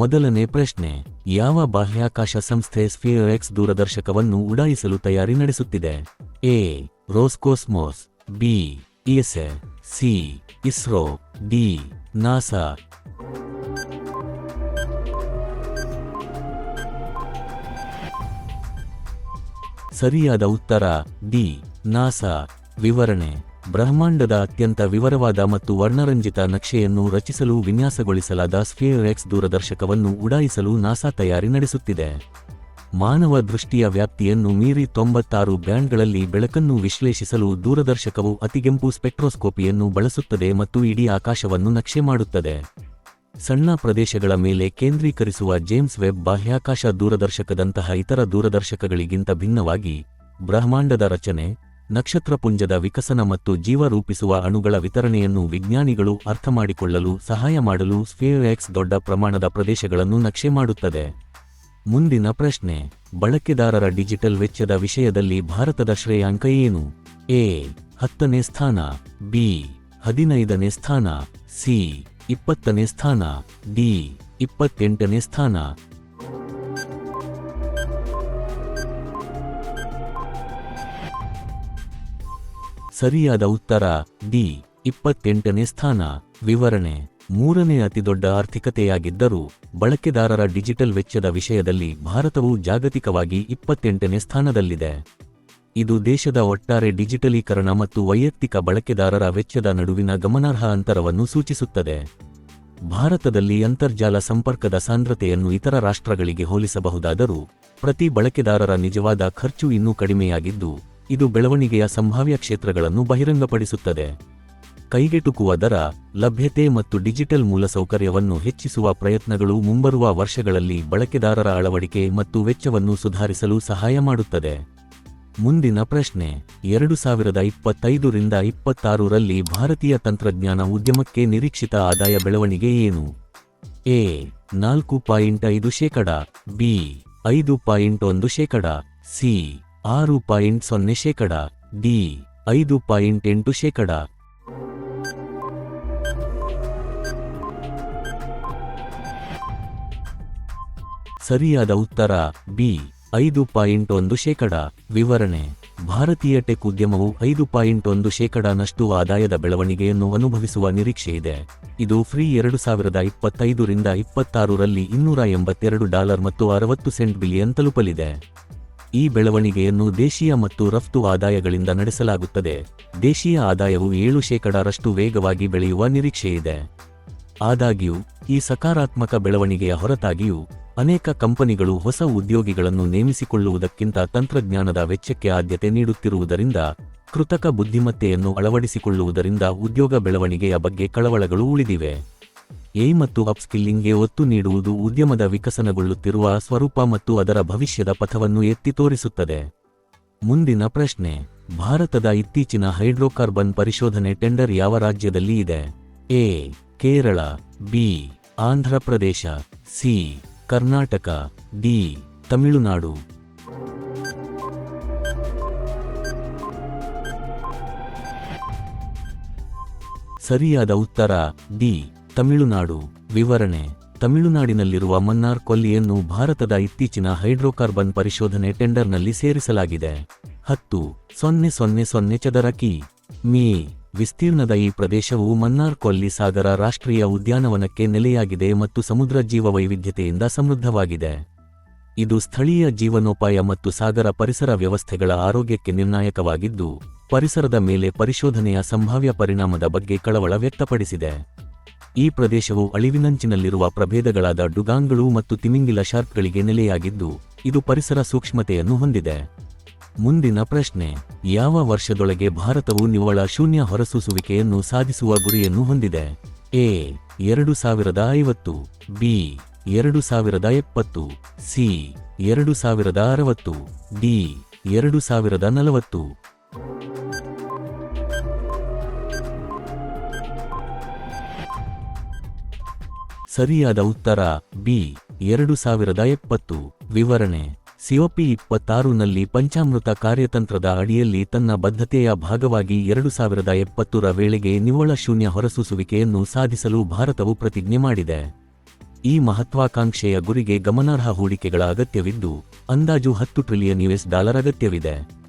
ಮೊದಲನೇ ಪ್ರಶ್ನೆ, ಯಾವ ಬಾಹ್ಯಾಕಾಶ ಸಂಸ್ಥೆ ಸ್ಫಿಯರ್ ದೂರದರ್ಶಕವನ್ನು ಉಡಾಯಿಸಲು ತಯಾರಿ ನಡೆಸುತ್ತಿದೆ? A, Roscosmos, B ESA C, ISRO, D, NASA. ಸರಿಯಾದ ಉತ್ತರ, ಡಿ, ನಾಸಾ. ವಿವರಣೆ ಬ್ರಹ್ಮಾಂಡದ ಅತ್ಯಂತ ವಿವರವಾದ ಮತ್ತು ವರ್ಣರಂಜಿತ ನಕ್ಷೆಯನ್ನು ರಚಿಸಲು ವಿನ್ಯಾಸಗೊಳಿಸಲಾದ ಸ್ಫಿಯರ್ ಎಕ್ಸ್ ದೂರದರ್ಶಕವನ್ನು ಉಡಾಯಿಸಲು ನಾಸಾ ತಯಾರಿ ನಡೆಸುತ್ತಿದೆ. ಮಾನವ ದೃಷ್ಟಿಯ ವ್ಯಾಪ್ತಿಯನ್ನು ಮೀರಿ ತೊಂಬತ್ತಾರು ಬ್ಯಾಂಡ್ಗಳಲ್ಲಿ ಬೆಳಕನ್ನು ವಿಶ್ಲೇಷಿಸಲು ದೂರದರ್ಶಕವು ಅತಿಗೆಂಪು ಸ್ಪೆಕ್ಟ್ರೋಸ್ಕೋಪಿಯನ್ನು ಬಳಸುತ್ತದೆ ಮತ್ತು ಇಡೀ ಆಕಾಶವನ್ನು ನಕ್ಷೆ ಮಾಡುತ್ತದೆ. ಸಣ್ಣ ಪ್ರದೇಶಗಳ ಮೇಲೆ ಕೇಂದ್ರೀಕರಿಸುವ ಜೇಮ್ಸ್ ವೆಬ್ ಬಾಹ್ಯಾಕಾಶ ದೂರದರ್ಶಕದಂತಹ ಇತರ ದೂರದರ್ಶಕಗಳಿಗಿಂತ ಭಿನ್ನವಾಗಿ ಬ್ರಹ್ಮಾಂಡದ ರಚನೆ ನಕ್ಷತ್ರಪುಂಜದ ವಿಕಸನ ಮತ್ತು ಜೀವ ರೂಪಿಸುವ ಅಣುಗಳ ವಿತರಣೆಯನ್ನು ವಿಜ್ಞಾನಿಗಳು ಅರ್ಥಮಾಡಿಕೊಳ್ಳಲು ಸಹಾಯ ಮಾಡಲು ಸ್ಫಿಯರ್ಎಕ್ಸ್ ದೊಡ್ಡ ಪ್ರಮಾಣದ ಪ್ರದೇಶಗಳನ್ನು ನಕ್ಷೆ ಮಾಡುತ್ತದೆ. ಮುಂದಿನ ಪ್ರಶ್ನೆ, ಬಳಕೆದಾರರ ಡಿಜಿಟಲ್ ವೆಚ್ಚದ ವಿಷಯದಲ್ಲಿ ಭಾರತದ ಶ್ರೇಯಾಂಕ ಏನು? ಎ, ಹತ್ತನೇ ಸ್ಥಾನ, ಬಿ, ಹದಿನೈದನೇ ಸ್ಥಾನ, ಸಿ, ಇಪ್ಪತ್ತನೇ ಸ್ಥಾನ, ಡಿ, ಇಪ್ಪತ್ತೆಂಟನೇ ಸ್ಥಾನ ಸರಿಯಾದ ಉತ್ತರ, ಡಿ, ಇಪ್ಪತ್ತೆಂಟನೇ ಸ್ಥಾನ. ವಿವರಣೆ, ಮೂರನೇ ಅತಿದೊಡ್ಡ ಆರ್ಥಿಕತೆಯಾಗಿದ್ದರೂ, ಬಳಕೆದಾರರ ಡಿಜಿಟಲ್ ವೆಚ್ಚದ ವಿಷಯದಲ್ಲಿ ಭಾರತವು ಜಾಗತಿಕವಾಗಿ ಇಪ್ಪತ್ತೆಂಟನೇ ಸ್ಥಾನದಲ್ಲಿದೆ. ಇದು ದೇಶದ ಒಟ್ಟಾರೆ ಡಿಜಿಟಲೀಕರಣ ಮತ್ತು ವೈಯಕ್ತಿಕ ಬಳಕೆದಾರರ ವೆಚ್ಚದ ನಡುವಿನ ಗಮನಾರ್ಹ ಅಂತರವನ್ನು ಸೂಚಿಸುತ್ತದೆ. ಭಾರತದಲ್ಲಿ ಅಂತರ್ಜಾಲ ಸಂಪರ್ಕದ ಸಾಂದ್ರತೆಯನ್ನು ಇತರ ರಾಷ್ಟ್ರಗಳಿಗೆ ಹೋಲಿಸಬಹುದಾದರೂ, ಪ್ರತಿ ಬಳಕೆದಾರರ ನಿಜವಾದ ಖರ್ಚು ಇನ್ನೂ ಕಡಿಮೆಯಾಗಿದ್ದು ಇದು ಬೆಳವಣಿಗೆಯ ಸಂಭಾವ್ಯ ಕ್ಷೇತ್ರಗಳನ್ನು ಬಹಿರಂಗಪಡಿಸುತ್ತದೆ. ಕೈಗೆಟುಕುವ ದರ, ಲಭ್ಯತೆ ಮತ್ತು ಡಿಜಿಟಲ್ ಮೂಲಸೌಕರ್ಯವನ್ನು ಹೆಚ್ಚಿಸುವ ಪ್ರಯತ್ನಗಳು ಮುಂಬರುವ ವರ್ಷಗಳಲ್ಲಿ ಬಳಕೆದಾರರ ಅಳವಡಿಕೆ ಮತ್ತು ವೆಚ್ಚವನ್ನು ಸುಧಾರಿಸಲು ಸಹಾಯ ಮಾಡುತ್ತದೆ. ಮುಂದಿನ ಪ್ರಶ್ನೆ, ಎರಡು ಸಾವಿರದ ಇಪ್ಪತ್ತೈದರಿಂದ ಇಪ್ಪತ್ತಾರರಲ್ಲಿ ಭಾರತೀಯ ತಂತ್ರಜ್ಞಾನ ಉದ್ಯಮಕ್ಕೆ ನಿರೀಕ್ಷಿತ ಆದಾಯ ಬೆಳವಣಿಗೆ ಏನು? ಎ, ನಾಲ್ಕು ಪಾಯಿಂಟ್ ಐದು ಶೇಕಡ, ಬಿ, ಐದು ಪಾಯಿಂಟ್ ಒಂದು ಶೇಕಡ, ಸಿ ಆರು ಪಾಯಿಂಟ್ ಸೊನ್ನೆ ಶೇಕಡ, ಡಿ, ಐದು ಪಾಯಿಂಟ್ ಎಂಟು ಶೇಕಡ. ಸರಿಯಾದ ಉತ್ತರ, ಬಿ, ಐದು ಪಾಯಿಂಟ್ ಒಂದು ಶೇಕಡ. ವಿವರಣೆ, ಭಾರತೀಯ ಟೆಕ್ ಉದ್ಯಮವು ಐದು ಪಾಯಿಂಟ್ ಒಂದು ಶೇಕಡನಷ್ಟು ಆದಾಯದ ಬೆಳವಣಿಗೆಯನ್ನು ಅನುಭವಿಸುವ ನಿರೀಕ್ಷೆಯಿದೆ ಇದು. ಫ್ರೀ ಎರಡು ಸಾವಿರದ ಇಪ್ಪತ್ತೈದರಿಂದ ಇಪ್ಪತ್ತಾರರಲ್ಲಿ ಇನ್ನೂರ ಎಂಬತ್ತೆರಡು ಡಾಲರ್ ಮತ್ತು ಅರವತ್ತು ಸೆಂಟ್ ಬಿಲಿಯನ್ ತಲುಪಲಿದೆ. ಈ ಬೆಳವಣಿಗೆಯನ್ನು ದೇಶೀಯ ಮತ್ತು ರಫ್ತು ಆದಾಯಗಳಿಂದ ನಡೆಸಲಾಗುತ್ತದೆ. ದೇಶೀಯ ಆದಾಯವು ಏಳು ಶೇಕಡರಷ್ಟು ವೇಗವಾಗಿ ಬೆಳೆಯುವ ನಿರೀಕ್ಷೆಯಿದೆ. ಆದಾಗ್ಯೂ, ಈ ಸಕಾರಾತ್ಮಕ ಬೆಳವಣಿಗೆಯ ಹೊರತಾಗಿಯೂ, ಅನೇಕ ಕಂಪನಿಗಳು ಹೊಸ ಉದ್ಯೋಗಿಗಳನ್ನು ನೇಮಿಸಿಕೊಳ್ಳುವುದಕ್ಕಿಂತ ತಂತ್ರಜ್ಞಾನದ ವೆಚ್ಚಕ್ಕೆ ಆದ್ಯತೆ ನೀಡುತ್ತಿರುವುದರಿಂದ, ಕೃತಕ ಬುದ್ಧಿಮತ್ತೆಯನ್ನು ಅಳವಡಿಸಿಕೊಳ್ಳುವುದರಿಂದ ಉದ್ಯೋಗ ಬೆಳವಣಿಗೆಯ ಬಗ್ಗೆ ಕಳವಳಗಳು ಉಳಿದಿವೆ. ಎ ಮತ್ತು ಅಪ್ಸ್ಕಿಲ್ಲಿಂಗ್ಗೆ ಒತ್ತು ನೀಡುವುದು ಉದ್ಯಮದ ವಿಕಸನಗೊಳ್ಳುತ್ತಿರುವ ಸ್ವರೂಪ ಮತ್ತು ಅದರ ಭವಿಷ್ಯದ ಪಥವನ್ನು ಎತ್ತಿ ತೋರಿಸುತ್ತದೆ. ಮುಂದಿನ ಪ್ರಶ್ನೆ. ಭಾರತದ ಇತ್ತೀಚಿನ ಹೈಡ್ರೋಕಾರ್ಬನ್ ಪರಿಶೋಧನೆ ಟೆಂಡರ್ ಯಾವ ರಾಜ್ಯದಲ್ಲಿ ಇದೆ? A. Kerala, B. Andhra Pradesh C. Karnataka, D. Tamil Nadu. ಸರಿಯಾದ ಉತ್ತರ, ಡಿ. ತಮಿಳುನಾಡು. ವಿವರಣೆ, ತಮಿಳುನಾಡಿನಲ್ಲಿರುವ ಮನ್ನಾರ್ ಕೊಲ್ಲಿಯನ್ನು ಭಾರತದ ಇತ್ತೀಚಿನ ಹೈಡ್ರೋಕಾರ್ಬನ್ ಪರಿಶೋಧನೆ ಟೆಂಡರ್ನಲ್ಲಿ ಸೇರಿಸಲಾಗಿದೆ. ಹತ್ತು, ಸೊನ್ನೆ ಸೊನ್ನೆ ಸೊನ್ನೆ ಚದರ ಕಿ. ಮೀ, ವಿಸ್ತೀರ್ಣದ ಈ ಪ್ರದೇಶವು ಮನ್ನಾರ್ ಕೊಲ್ಲಿ ಸಾಗರ ರಾಷ್ಟ್ರೀಯ ಉದ್ಯಾನವನಕ್ಕೆ ನೆಲೆಯಾಗಿದೆ ಮತ್ತು ಸಮುದ್ರ ಜೀವವೈವಿಧ್ಯತೆಯಿಂದ ಸಮೃದ್ಧವಾಗಿದೆ. ಇದು ಸ್ಥಳೀಯ ಜೀವನೋಪಾಯ ಮತ್ತು ಸಾಗರ ಪರಿಸರ ವ್ಯವಸ್ಥೆಗಳ ಆರೋಗ್ಯಕ್ಕೆ ನಿರ್ಣಾಯಕವಾಗಿದ್ದು, ಪರಿಸರದ ಮೇಲೆ ಪರಿಶೋಧನೆಯ ಸಂಭಾವ್ಯ ಪರಿಣಾಮದ ಬಗ್ಗೆ ಕಳವಳ ವ್ಯಕ್ತಪಡಿಸಿದೆ. ಈ ಪ್ರದೇಶವು ಅಳಿವಿನಂಚಿನಲ್ಲಿರುವ ಪ್ರಭೇದಗಳಾದ ಡುಗಾಂಗ್ಗಳು ಮತ್ತು ತಿಮಿಂಗಿಲ ಶಾರ್ಕ್ಗಳಿಗೆ ನೆಲೆಯಾಗಿದ್ದು, ಇದು ಪರಿಸರ ಸೂಕ್ಷ್ಮತೆಯನ್ನು ಹೊಂದಿದೆ. ಮುಂದಿನ ಪ್ರಶ್ನೆ, ಯಾವ ವರ್ಷದೊಳಗೆ ಭಾರತವು ನಿವ್ವಳ ಶೂನ್ಯ ಹೊರಸೂಸುವಿಕೆಯನ್ನು ಸಾಧಿಸುವ ಗುರಿಯನ್ನು ಹೊಂದಿದೆ? ಎ, ಎರಡು ಸಾವಿರದ ಐವತ್ತು, ಬಿ, ಎರಡು ಸಾವಿರದ ಎಪ್ಪತ್ತು, ಸಿ, ಎರಡು ಸಾವಿರದ ಅರವತ್ತು, ಡಿ, ಎರಡು ಸಾವಿರದ ನಲವತ್ತು. ಸರಿಯಾದ ಉತ್ತರ ಬಿ. ಎರಡು ಸಾವಿರದ ಎಪ್ಪತ್ತು. ವಿವರಣೆ. ಸಿಒಪಿ ಇಪ್ಪತ್ತಾರುನಲ್ಲಿ ಪಂಚಾಮೃತ ಕಾರ್ಯತಂತ್ರದ ಅಡಿಯಲ್ಲಿ ತನ್ನ ಬದ್ಧತೆಯ ಭಾಗವಾಗಿ ಎರಡು ಸಾವಿರದ ಎಪ್ಪತ್ತರ ವೇಳೆಗೆ ನಿವ್ವಳ ಶೂನ್ಯ ಹೊರಸೂಸುವಿಕೆಯನ್ನು ಸಾಧಿಸಲು ಭಾರತವು ಪ್ರತಿಜ್ಞೆ ಮಾಡಿದೆ. ಈ ಮಹತ್ವಾಕಾಂಕ್ಷೆಯ ಗುರಿಗೆ ಗಮನಾರ್ಹ ಹೂಡಿಕೆಗಳ ಅಗತ್ಯವಿದ್ದು, ಅಂದಾಜು ಹತ್ತು ಟ್ರಿಲಿಯನ್ ಯುಎಸ್ ಡಾಲರ್ ಅಗತ್ಯವಿದೆ.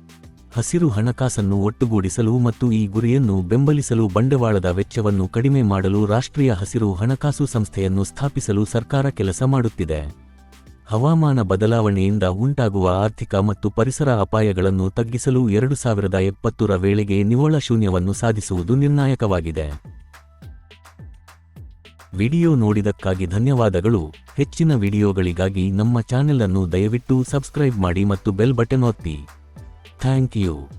ಹಸಿರು ಹಣಕಾಸನ್ನು ಒಟ್ಟುಗೂಡಿಸಲು ಮತ್ತು ಈ ಗುರಿಯನ್ನು ಬೆಂಬಲಿಸಲು ಬಂಡವಾಳದ ವೆಚ್ಚವನ್ನು ಕಡಿಮೆ ಮಾಡಲು ರಾಷ್ಟ್ರೀಯ ಹಸಿರು ಹಣಕಾಸು ಸಂಸ್ಥೆಯನ್ನು ಸ್ಥಾಪಿಸಲು ಸರ್ಕಾರ ಕೆಲಸ ಮಾಡುತ್ತಿದೆ. ಹವಾಮಾನ ಬದಲಾವಣೆಯಿಂದ ಉಂಟಾಗುವ ಆರ್ಥಿಕ ಮತ್ತು ಪರಿಸರ ಅಪಾಯಗಳನ್ನು ತಗ್ಗಿಸಲು ಎರಡು ಸಾವಿರದ ಎಪ್ಪತ್ತರ ವೇಳೆಗೆ ನಿವ್ವಳ ಶೂನ್ಯವನ್ನು ಸಾಧಿಸುವುದು ನಿರ್ಣಾಯಕವಾಗಿದೆ. ವಿಡಿಯೋ ನೋಡಿದಕ್ಕಾಗಿ ಧನ್ಯವಾದಗಳು. ಹೆಚ್ಚಿನ ವಿಡಿಯೋಗಳಿಗಾಗಿ ನಮ್ಮ ಚಾನೆಲ್ ಅನ್ನು ದಯವಿಟ್ಟು ಸಬ್ಸ್ಕ್ರೈಬ್ ಮಾಡಿ ಮತ್ತು ಬೆಲ್ ಬಟನ್ ಒತ್ತಿ. Thank you.